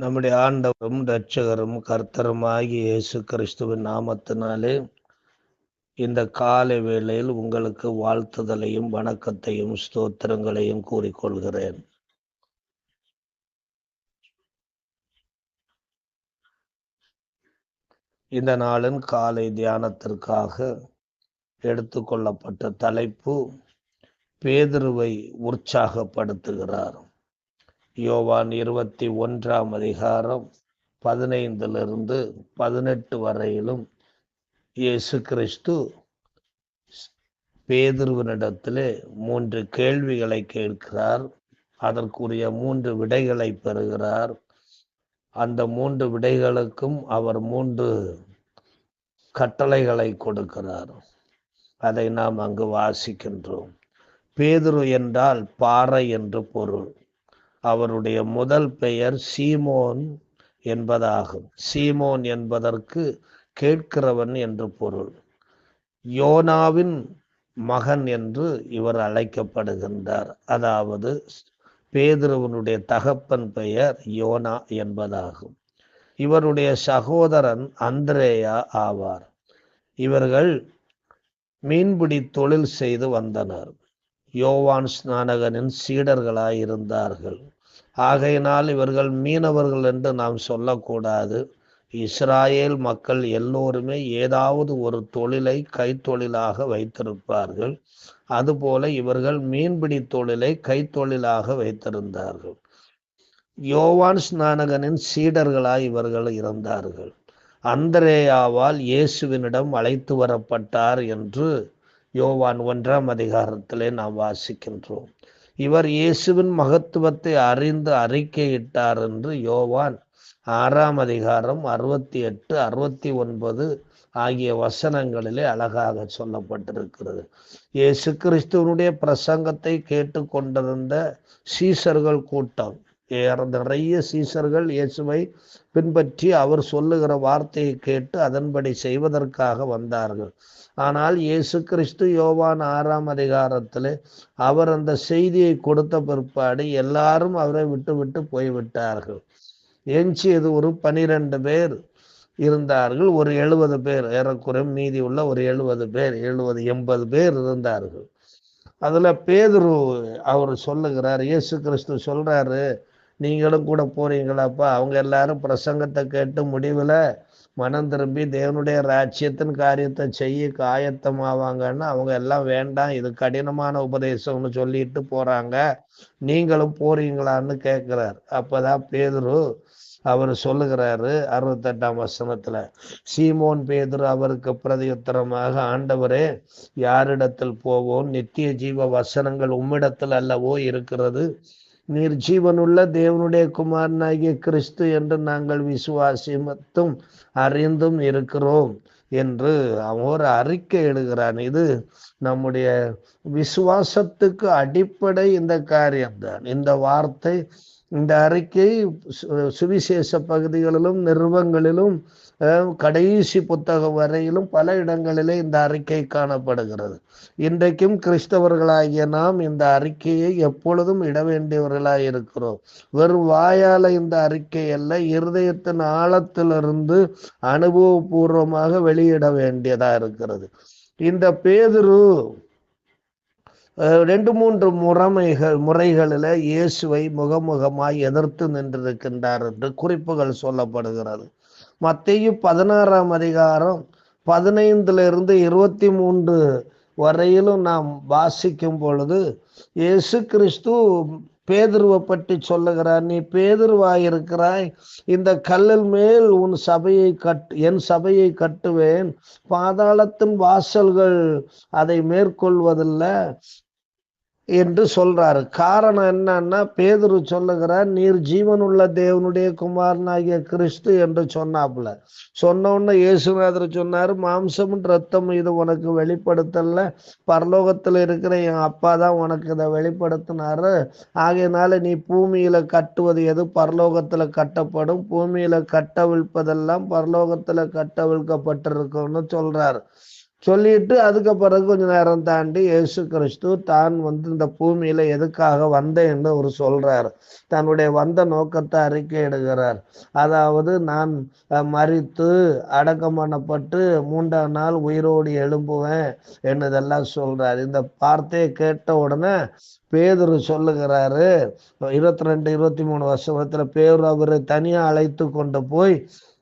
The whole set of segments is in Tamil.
நம்முடைய ஆண்டவரும் இரட்சகரும் கர்த்தருமாகிய இயேசு கிறிஸ்துவின் நாமத்தினாலே இந்த காலை வேளையில் உங்களுக்கு வாழ்த்துதலையும் வணக்கத்தையும் ஸ்தோத்திரங்களையும் கூறிக்கொள்கிறேன். இந்த நாளின் காலை தியானத்திற்காக எடுத்துக்கொள்ளப்பட்ட தலைப்பு பேதுருவை உற்சாகப்படுத்துகிறார். யோவான் இருபத்தி ஒன்றாம் அதிகாரம் பதினைந்திலிருந்து பதினெட்டு வரையிலும் இயேசு கிறிஸ்து பேதுருவனிடத்திலே மூன்று கேள்விகளை கேட்கிறார். அதற்குரிய மூன்று விடைகளை பெறுகிறார். அந்த மூன்று விடைகளுக்கும் அவர் மூன்று கட்டளைகளை கொடுக்கிறார். அதை நாம் அங்கு வாசிக்கின்றோம். பேதுரு என்றால் பாறை என்று பொருள். அவருடைய முதல் பெயர் சீமோன் என்பதாகும். சீமோன் என்பதற்கு கேட்கிறவன் என்று பொருள். யோனாவின் மகன் என்று இவர் அழைக்கப்படுகின்றார். அதாவது பேதுருவனுடைய தகப்பன் பெயர் யோனா என்பதாகும். இவருடைய சகோதரன் அந்திரேயா ஆவார். இவர்கள் மீன்பிடி தொழில் செய்து வந்தனர். யோவான் ஸ்நானகனின் சீடர்களாய் இருந்தார்கள் ஆகையினால் இவர்கள் மீனவர்கள் என்று நாம் சொல்லக்கூடாது. இஸ்ராயேல் மக்கள் எல்லோருமே ஏதாவது ஒரு தொழிலை கைத்தொழிலாக வைத்திருப்பார்கள். அதுபோல இவர்கள் மீன்பிடி தொழிலை கைத்தொழிலாக வைத்திருந்தார்கள். யோவான் ஸ்நானகனின் சீடர்களாய் இவர்கள் இருந்தார்கள். அந்தரேயாவால் இயேசுவினிடம் அழைத்து வரப்பட்டார் என்று யோவான் ஒன்றாம் அதிகாரத்திலே நாம் வாசிக்கின்றோம். இவர் இயேசுவின் மகத்துவத்தை அறிந்து அறிக்கையிட்டார் என்று யோவான் ஆறாம் அதிகாரம் அறுபத்தி எட்டு அறுபத்தி ஒன்பது ஆகிய வசனங்களிலே அழகாக சொல்லப்பட்டிருக்கிறது. இயேசு கிறிஸ்துவனுடைய பிரசங்கத்தை கேட்டு கொண்டிருந்த சீசர்கள் கூட்டம் நிறைய சீசர்கள் இயேசுவை பின்பற்றி அவர் சொல்லுகிற வார்த்தையை கேட்டு அதன்படி செய்வதற்காக வந்தார்கள். ஆனால் இயேசு கிறிஸ்து யோவான் ஆறாம் அதிகாரத்தில் அவர் அந்த செய்தியை கொடுத்த பிற்பாடு எல்லாரும் அவரை விட்டு விட்டு போய்விட்டார்கள். எஞ்சியது ஒரு பனிரெண்டு பேர் இருந்தார்கள் ஒரு எழுபது பேர். ஏறக்குறையும் மீதி உள்ள ஒரு எழுபது பேர் எழுபது எண்பது பேர் இருந்தார்கள். அதில் பேதுரு அவர் சொல்லுகிறார் இயேசு கிறிஸ்து சொல்கிறாரு நீங்களும் கூட போறீங்களாப்பா. அவங்க எல்லாரும் பிரசங்கத்தை கேட்டு முடிவில் மனம் திரும்பி தேவனுடைய ராஜ்யத்தின் காரியத்தை செய்ய ஆயத்தமாவாங்கன்னு அவங்க எல்லாம் வேண்டாம் இது கடினமான உபதேசம்னு சொல்லிட்டு போறாங்க. நீங்களும் போறீங்களான்னு கேட்கிறார் அப்பதான் பேதுரு அவர் சொல்லுகிறாரு அறுபத்தெட்டாம் வசனத்துல. சீமோன் பேதுரு அவருக்கு பிரதியுத்தரமாக ஆண்டவரே யாரிடத்தில் போவோம்? நித்திய ஜீவ வசனங்கள் உம்மிடத்தில் அல்லவோ இருக்கிறது. நீர் ஜீவனுள்ள தேவனுடைய குமாரனாகிய கிறிஸ்து என்று நாங்கள் விசுவாசிமத்தும் அறிந்தும் இருக்கிறோம் என்று அவன் ஒரு அறிக்கை எழுகிறான் இது நம்முடைய விசுவாசத்துக்கு அடிப்படை இந்த காரியம்தான் இந்த வார்த்தை இந்த அறிக்கை சுவிசேஷ பகுதிகளிலும் நிறுவங்களிலும் கடைசி புத்தகம் வரையிலும் பல இடங்களிலே இந்த அறிக்கை காணப்படுகிறது. இன்றைக்கும் கிறிஸ்தவர்களாகிய நாம் இந்த அறிக்கையை எப்பொழுதும் இட வேண்டியவர்களாய் இருக்கிறோம். வெறும் வாயால இந்த அறிக்கை அல்ல இருதயத்தின் ஆழத்திலிருந்து அனுபவபூர்வமாக வெளியிட வேண்டியதா இருக்கிறது. இந்த பேதுரு ரெண்டு மூன்று முறைமைகள் முறைகளில் இயேசுவை முகமுகமாய் எதிர்த்து நின்றிருக்கின்றார் என்று குறிப்புகள் சொல்லப்படுகிறது. மத்தையும் பதினாறாம் அதிகாரம் பதினைந்துல இருந்து இருபத்தி மூன்று வரையிலும் நாம் வாசிக்கும் பொழுது இயேசு கிறிஸ்து பேதுருவை பற்றி சொல்லுகிறார் நீ பேதுருவாயிருக்கிறாய் இந்த கல்லில் மேல் உன் சபையை கட் என் சபையை கட்டுவேன் பாதாளத்தின் வாசல்கள் அதை மேற்கொள்வதில்லை என்று சொல்றாரு. காரணம் என்னன்னா பேதுரு சொல்லுகிறார் நீர் ஜீவனுள்ள தேவனுடைய குமாரனாகிய கிறிஸ்து என்று சொன்னாப்புல. சொன்ன உடனே இயேசுநாதர் சொன்னார் மாம்சமும் ரத்தம் இது உனக்கு வெளிப்படுத்தல பரலோகத்தில் இருக்கிற என் அப்பா தான் உனக்கு இதை வெளிப்படுத்தினாரு. ஆகையினால நீ பூமியில கட்டுவது எது? பரலோகத்துல கட்டப்படும். பூமியில கட்டவிழ்ப்பதெல்லாம் பரலோகத்துல கட்டவிழ்க்கப்பட்டிருக்கும்னு சொல்றாரு. சொல்லிட்டு அதுக்கு பிறகு கொஞ்ச நேரம் தாண்டி இயேசு கிறிஸ்து தான் வந்து இந்த பூமியில எதுக்காக வந்தேன்னு அவர் சொல்றாரு. தன்னுடைய வந்த நோக்கத்தை அறிக்கையிடுகிறார் அதாவது நான் மறித்து அடக்கம் பண்ணப்பட்டு மூன்றாம் நாள் உயிரோடு எழும்புவேன் என்னதெல்லாம் சொல்றாரு. இந்த வார்த்தையை கேட்ட உடனே பேதுரு சொல்லுகிறாரு. இருபத்தி ரெண்டு இருபத்தி மூணு வருஷத்துல பேர் அவரை தனியா அழைத்து கொண்டு போய்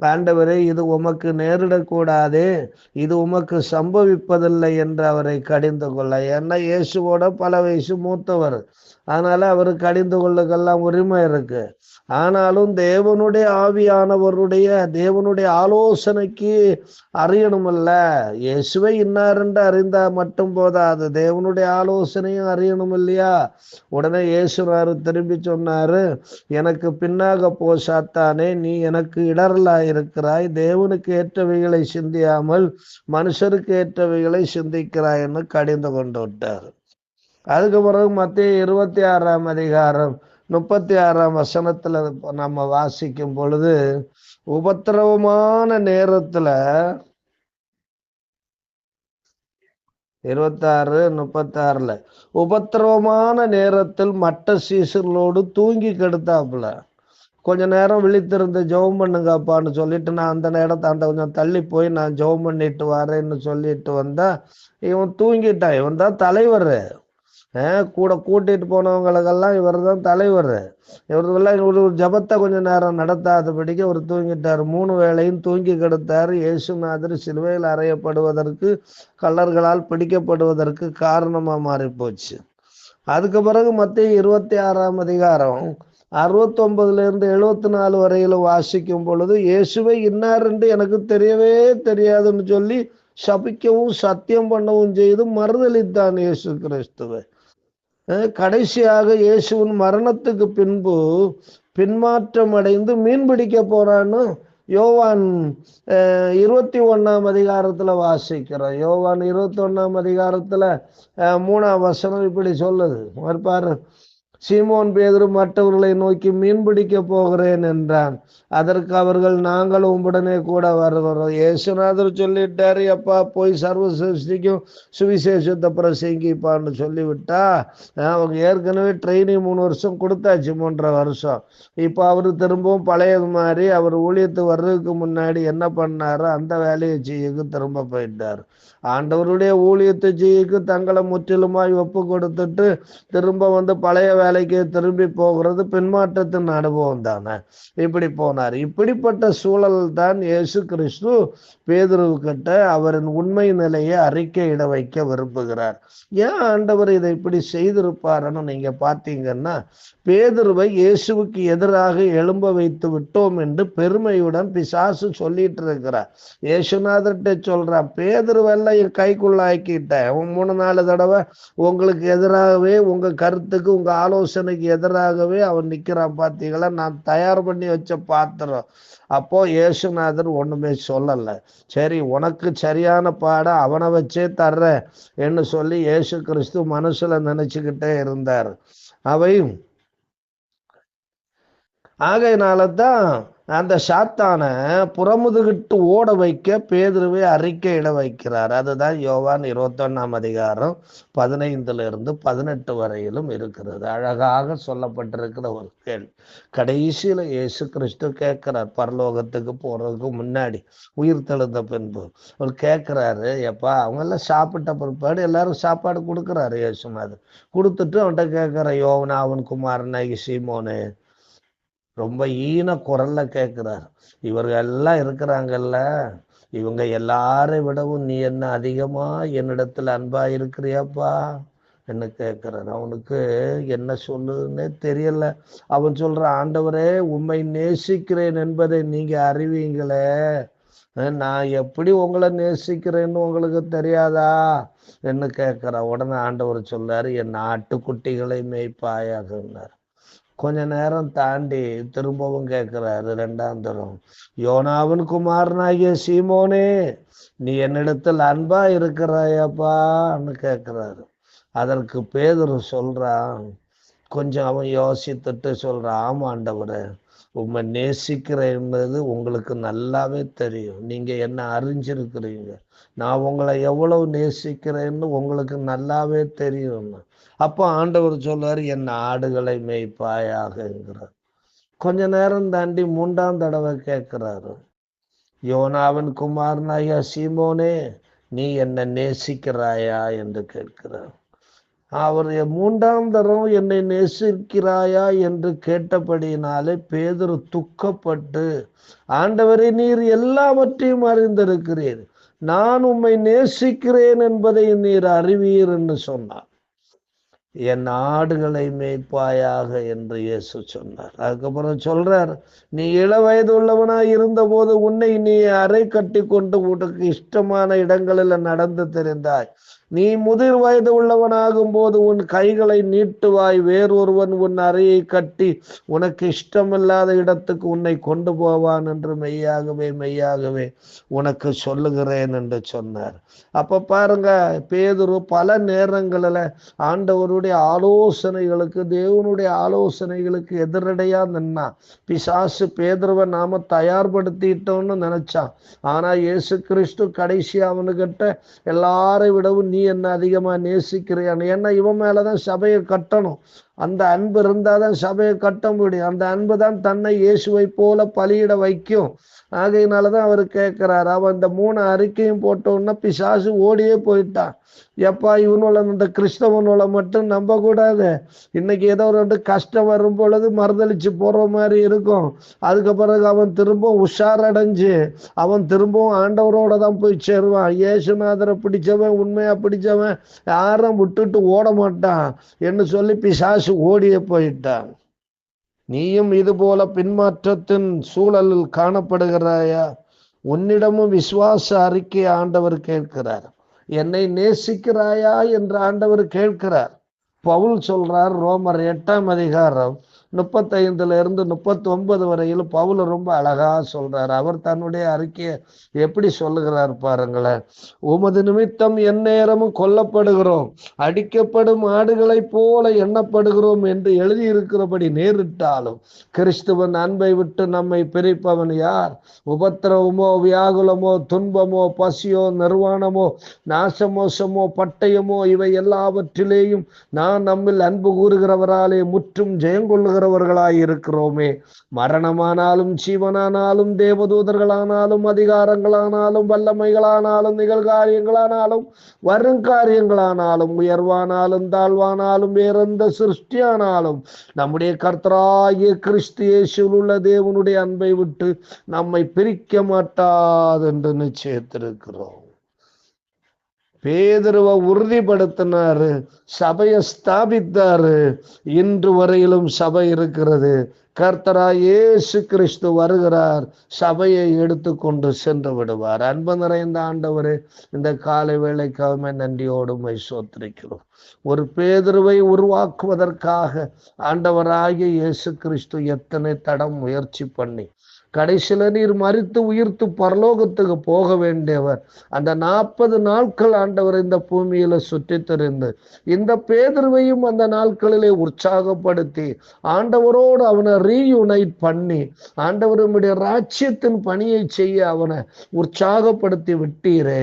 ஆண்டவரே இது உமக்கு நேரிடக்கூடாதே. இது உமக்கு சம்பவிப்பதில்லை என்று அவரை கடிந்து கொள்ள. ஏன்னா இயேசுவோட பல வயசு மூத்தவர். அதனால அவருக்கு கடிந்து கொள்ளுக்கெல்லாம் உரிமை இருக்கு. ஆனாலும் தேவனுடைய ஆவியானவருடைய தேவனுடைய ஆலோசனைக்கு அறியணுமல்ல. இயேசுவை இன்னாரென்று அறிந்தா மட்டும் போதாது. தேவனுடைய ஆலோசனையும் அறியணும் இல்லையா? உடனே இயேசுனாரு திரும்பி சொன்னாரு எனக்கு பின்னாக போ சாத்தானே. நீ எனக்கு இடரலா இருக்கிறாய். தேவனுக்கு ஏற்றவைகளை சிந்தியாமல் மனுஷருக்கு ஏற்றவைகளை சிந்திக்கிறாய்ன்னு கடிந்து கொண்டு விட்டார். அதுக்கு பிறகு மத்திய இருபத்தி ஆறாம் அதிகாரம் முப்பத்தி ஆறாம் வசனத்துல நம்ம வாசிக்கும் பொழுது உபத்திரவமான நேரத்துல இருபத்தாறு முப்பத்தாறுல உபத்திரவமான நேரத்தில் மட்ட சீசர்களோடு தூங்கி கெடுத்தாப்புல. கொஞ்ச நேரம் விழித்திருந்து ஜெபம் பண்ணுங்கப்பான்னு சொல்லிட்டு நான் அந்த நேரத்தை அந்த கொஞ்சம் தள்ளி போய் நான் ஜெபம் பண்ணிட்டு வரேன்னு சொல்லிட்டு வந்தா இவன் தூங்கிட்டான். இவன் தான் தலைவர். கூட கூட்டிட்டு போனவங்களுக்கெல்லாம் இவர் தான் தலைவர். இவருக்கெல்லாம் ஒரு ஜபத்தை கொஞ்ச நேரம் நடத்தாதபடிக்கு அவர் தூங்கிட்டார். மூணு வேளையும் தூங்கி கெடுத்தார். இயேசுநாதர் சிலுவையில் அறையப்படுவதற்கு கல்லர்களால் பிடிக்கப்படுவதற்கு காரணமாக மாறிப்போச்சு. அதுக்கு பிறகு மத்திய இருபத்தி ஆறாம் அதிகாரம் அறுபத்தொன்பதுல இருந்து எழுபத்தி நாலு வரையில வாசிக்கும் பொழுது இயேசுவை இன்னார் என்று எனக்கு தெரியவே தெரியாதுன்னு சொல்லி சபிக்கவும் சத்தியம் பண்ணவும் செய்து மறுதளித்தான் இயேசு கிறிஸ்துவை. கடைசியாக இயேசுவின் மரணத்துக்கு பின்பு பின்மாற்றம் அடைந்து மீன் பிடிக்க போறான்னு யோவான் அஹ், இருபத்தி ஒண்ணாம் அதிகாரத்துல வாசிக்கிறோம். யோவான் இருபத்தி ஒண்ணாம் அதிகாரத்துல அஹ், மூணாம் வசனம் இப்படி சொல்லுது. பாரு சீமோன் பேதுரு மற்றவர்களை நோக்கி மீன் பிடிக்க போகிறேன் என்றான். அதற்கு அவர்கள் நாங்களும் உடனே கூட வருகிறோம். இயேசுநாதர் சொல்லிட்டாரு அப்பா போய் சர்வ சிருஷ்டிக்கும் சுவிசேஷத்தை பிரசங்கிப்பான்னு சொல்லிவிட்டா? அவங்க ஏற்கனவே ட்ரைனிங் மூணு வருஷம் கொடுத்தாச்சு மூன்றரை வருஷம். இப்போ அவர் திரும்பவும் பழையது மாதிரி அவர் ஊழியத்து வர்றதுக்கு முன்னாடி என்ன பண்ணாரோ? அந்த வேலையை செய்யக்கு திரும்ப போயிட்டார். ஆண்டவருடைய ஊழியத்தை செய்யக்கு தங்களை முற்றிலுமாய் ஒப்பு கொடுத்துட்டு திரும்ப வந்து பழைய வேலைக்கு திரும்பி போகிறது பின்மாற்றத்தின் அனுபவம் தானே? இப்படி போனார். இப்படிப்பட்ட சூழல் தான் இயேசு கிறிஸ்து பேதுருவுக்கிட்ட அவரின் உண்மை நிலையை அறிக்கையிட வைக்க விரும்புகிறார். ஏன் ஆண்டவர் இதை இப்படி செய்திருப்பாருன்னு நீங்க பார்த்தீங்கன்னா பேதுருவை இயேசுவுக்கு எதிராக எழும்ப வைத்து விட்டோம் என்று பெருமையுடன் பிசாசு சொல்லிட்டு இருக்கிறார். இயேசுநாதர்கிட்ட சொல்றான் பேதுருவெல்லாம் என் கைக்குள்ள மூணு நாலு தடவை உங்களுக்கு எதிராகவே உங்க கருத்துக்கு உங்க ஆலோசனை ஆலோசனைக்கு எதிராகவே அவன் நிற்கிறான் பார்த்தீங்களா நான் தயார் பண்ணி வச்ச பாத்திரம். அப்போ இயேசுநாதர் ஒண்ணுமே சொல்லலை. சரி உனக்கு சரியான பாடம் அவனை வச்சே தர்றேன் என்று சொல்லி இயேசு கிறிஸ்து மனசுல நினைச்சுக்கிட்டே இருந்தார். அவையும் ஆகையினால தான் அந்த சாத்தானை புறமுதுகிட்டு ஓட வைக்க பேதுருவை அறிக்கையிட வைக்கிறார். அதுதான் யோவான் இருபத்தொன்னாம் அதிகாரம் பதினைந்துல இருந்து பதினெட்டு வரையிலும் இருக்கிறது. அழகாக சொல்லப்பட்டிருக்கிற ஒரு கேள்வி. கடைசியில இயேசு கிறிஸ்து கேட்கிறார் பரலோகத்துக்கு போறதுக்கு முன்னாடி உயிர் தெழுந்த பின்பு. அவர் கேட்கிறாரு எப்பா அவங்க எல்லாம் சாப்பிட்ட பிற்பாடு எல்லாரும் சாப்பாடு கொடுக்குறாரு. இயேசுநாதர் கொடுத்துட்டு அவன்கிட்ட கேட்கிற யோவனா அவன் குமாரனாகி சீமோனு ரொம்ப ஈன குரல்ல கேட்கிறார் இவர்கள் எல்லாம் இருக்கிறாங்கல்ல? இவங்க எல்லாரை விடவும் நீ என்ன அதிகமா என்னிடத்துல அன்பா இருக்கிறியாப்பா? என்ன கேட்கிறார் அவனுக்கு என்ன சொல்லுதுன்னே தெரியல. அவன் சொல்ற ஆண்டவரே உண்மை நேசிக்கிறேன் என்பதை நீங்க அறிவீங்களே. நான் எப்படி உங்களை நேசிக்கிறேன்னு உங்களுக்கு தெரியாதா? என்ன கேட்கிற உடனே ஆண்டவர் சொல்றாரு என் ஆட்டுக்குட்டிகளை மேய்ப்பாயாகுன்னார் கொஞ்ச நேரம் தாண்டி திரும்பவும் கேட்கிறாரு ரெண்டாம் தரம். யோனாவின் குமாரனாகிய சீமோனே நீ என்னிடத்தில் அன்பா இருக்கிறாயப்பான்னு கேட்கிறாரு. அதற்கு பேதர் சொல்றான் கொஞ்சம் அவன் யோசித்துட்டு சொல்றான் ஆமா ஆண்டவரே உண்மை நேசிக்கிறேன்றது உங்களுக்கு நல்லாவே தெரியும். நீங்க என்ன அறிஞ்சிருக்கிறீங்க? நான் உங்களை எவ்வளவு நேசிக்கிறேன்னு உங்களுக்கு நல்லாவே தெரியும் அப்போ ஆண்டவர் சொல்வார் என் ஆடுகளை மேய்ப்பாயாகங்கிறார் கொஞ்ச நேரம் தாண்டி மூன்றாம் தடவை கேட்கிறாரு யோனாவின் குமாரனாயா சீமோனே நீ என்ன நேசிக்கிறாயா? என்று கேட்கிறார். அவர் மூன்றாம் தரம் என்னை நேசிக்கிறாயா? என்று கேட்டபடியினாலே பேதர் துக்கப்பட்டு ஆண்டவரை நீர் எல்லாவற்றையும் அறிந்திருக்கிறீர். நான் உம்மை நேசிக்கிறேன் என்பதை நீர் அறிவீர் என்று சொன்னார். என் ஆடுகளை மேய்ப்பாயாக என்று இயேசு சொன்னார். அதுக்கப்புறம் சொல்றார் நீ இள வயது உள்ளவனாய் இருந்தபோது உன்னை நீ அறை கட்டி கொண்டு உனக்கு இஷ்டமான இடங்களில் நடந்து தெரிந்தாய். நீ முதிர் வயது உள்ளவனாகும் போது உன் கைகளை நீட்டுவாய் வேறொருவன் உன் அறையை கட்டி உனக்கு இஷ்டமில்லாத இடத்துக்கு உன்னை கொண்டு போவான் என்று மெய்யாகவே மெய்யாகவே உனக்கு சொல்லுகிறேன் என்று சொன்னார். அப்ப பாருங்க பேதுரு பல நேரங்களில் ஆண்டவருடைய ஆலோசனைகளுக்கு தேவனுடைய ஆலோசனைகளுக்கு எதிரடையா நின்னா பிசாசு பேதுருவை நாம தயார்படுத்திட்டோம்னு நினைச்சான். ஆனா இயேசு கிறிஸ்து கடைசி அவனுக்கிட்ட எல்லாரை விடவும் நீ என்ன அதிகமா நேசிக்கிறியான்னு ஏன்னா இவன் மேலதான் சபையை கட்டணும். அந்த அன்பு இருந்தாதான் சபையை கட்ட முடியும். அந்த அன்பு தான் தன்னை இயேசுவை போல பலியிட வைக்கும். ஆகையினாலதான் அவர் கேட்குறாரு அவன் இந்த மூணு அறிக்கையும் போட்டோன்னா பிசாசு ஓடியே போயிட்டான். எப்பா இவனோட இந்த கிறிஸ்தவனோட மட்டும் நம்ப கூடாது இன்னைக்கு ஏதோ ரெண்டு கஷ்டம் வரும் பொழுது மறுதளிச்சு போற மாதிரி இருக்கும். அதுக்கு பிறகு அவன் திரும்பவும் உஷாரடைஞ்சு அவன் திரும்பவும் ஆண்டவரோட தான் போய் சேருவான். ஏசுநாதரை பிடிச்சவன் உண்மையா பிடிச்சவன் யாரும் விட்டுட்டு ஓட மாட்டான். என்று சொல்லி பிசாசு ஓடியே போயிட்டான். நீயும் இது போல பின்மாற்றத்தின் சூழலில் காணப்படுகிறாயா? உன்னிடமும் விசுவாச அறிக்கை ஆண்டவர் கேட்கிறார். என்னை நேசிக்கிறாயா? என்று ஆண்டவர் கேட்கிறார். பவுல் சொல்றார் ரோமர் எட்டாம் அதிகாரம் முப்பத்தைந்துல இருந்து முப்பத்தி ஒன்பது வரையில் பவுல ரொம்ப அழகா சொல்றாரு. அவர் தன்னுடைய அறிக்கையை எப்படி சொல்லுகிறார் பாருங்களேன். உமது நிமித்தம் எந்நேரமும் கொல்லப்படுகிறோம். அடிக்கப்படும் ஆடுகளைப் போல எண்ணப்படுகிறோம் என்று எழுதியிருக்கிறபடி நேரிட்டாலும் கிறிஸ்துவன் அன்பை விட்டு நம்மை பிரிப்பவன் யார்? உபத்திரவமோ வியாகுலமோ துன்பமோ பசியோ நிர்வாணமோ நாசமோசமோ பட்டயமோ இவை எல்லாவற்றிலேயும் நான் நம்மில் அன்பு கூறுகிறவராலே முற்றும் ஜெயங்கொள்ளுகிறவர்களாய் இருக்கிறோமே மரணமானாலும் ஜீவனானாலும் தேவதூதர்களானாலும் அதிகாரங்களானாலும் வல்லமைகளானாலும் நிகழ்காரியங்களானாலும் வருங்காரியங்களானாலும் உயர்வானாலும் தாழ்வானாலும் வேறெந்த சிருஷ்டியானாலும் நம்முடைய கர்த்தராகிய கிறிஸ்து இயேசுவில் உள்ள தேவனுடைய அன்பை விட்டு நம்மை பிரிக்க மாட்டாது என்று நிச்சயத்திருக்கிறோம். பேதருவை உறுதிப்படுத்தினாரு சபையை ஸ்தாபித்தாரு. இன்று வரையிலும் சபை இருக்கிறது. கர்த்தரா இயேசு கிறிஸ்து வருகிறார். சபையை எடுத்துக்கொண்டு சென்று விடுவார். அன்பு நிறைந்த ஆண்டவரே இந்த காலை வேளைக்காக நன்றியோடு சோத்திரிக்கிறோம். ஒரு பேதருவை உருவாக்குவதற்காக ஆண்டவராகிய இயேசு கிறிஸ்து எத்தனை தடம் முயற்சி பண்ணி கடைசியில் நீர் மறித்து உயிர்த்து பரலோகத்துக்கு போக வேண்டியவர். அந்த நாற்பது நாட்கள் ஆண்டவர் இந்த பூமியில சுற்றி தெரிந்து இந்த பேதர்வையும் அந்த நாட்களிலே உற்சாகப்படுத்தி ஆண்டவரோடு அவனை ரீயுனைட் பண்ணி ஆண்டவருடைய ராஜ்யத்தின் பணியை செய்ய அவனை உற்சாகப்படுத்தி விட்டீரே.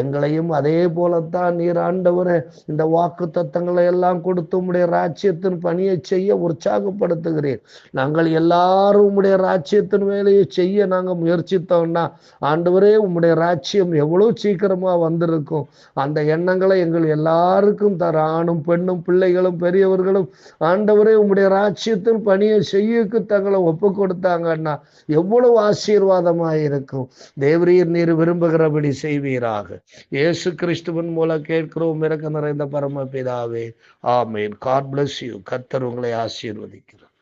எங்களையும் அதே போலத்தான் நீர் ஆண்டவரை இந்த வாக்கு தத்தங்களை எல்லாம் கொடுத்து உம்முடைய ராஜ்யத்தின் பணியை செய்ய உற்சாகப்படுத்துகிறேன் நாங்கள் எல்லாரும் உம்முடைய ராஜ்யத்தின் வேலையை செய்ய நாங்கள் முயற்சித்தோம்னா ஆண்டவரே உம்முடைய ராஜ்யம் எவ்வளவு சீக்கிரமா வந்திருக்கும். அந்த எண்ணங்களை எங்கள் எல்லாருக்கும் தர ஆணும் பெண்ணும் பிள்ளைகளும் பெரியவர்களும் ஆண்டவரே உம்முடைய ராஜ்யத்தின் பணியை செய்யக்கு தங்களை ஒப்பு கொடுத்தாங்கன்னா எவ்வளவு ஆசீர்வாதமாக இருக்கும். தேவரீர் நீர் விரும்புகிறபடி செய்வீராக. இயேசு கிறிஸ்துவின் மூலம் கேட்கிறோம் இறக்க நிறைந்த பரமபிதாவே. ஆமேன். காட் பிளஸ் யூ கத்தர் உங்களை ஆசீர்வதிக்கிறார்.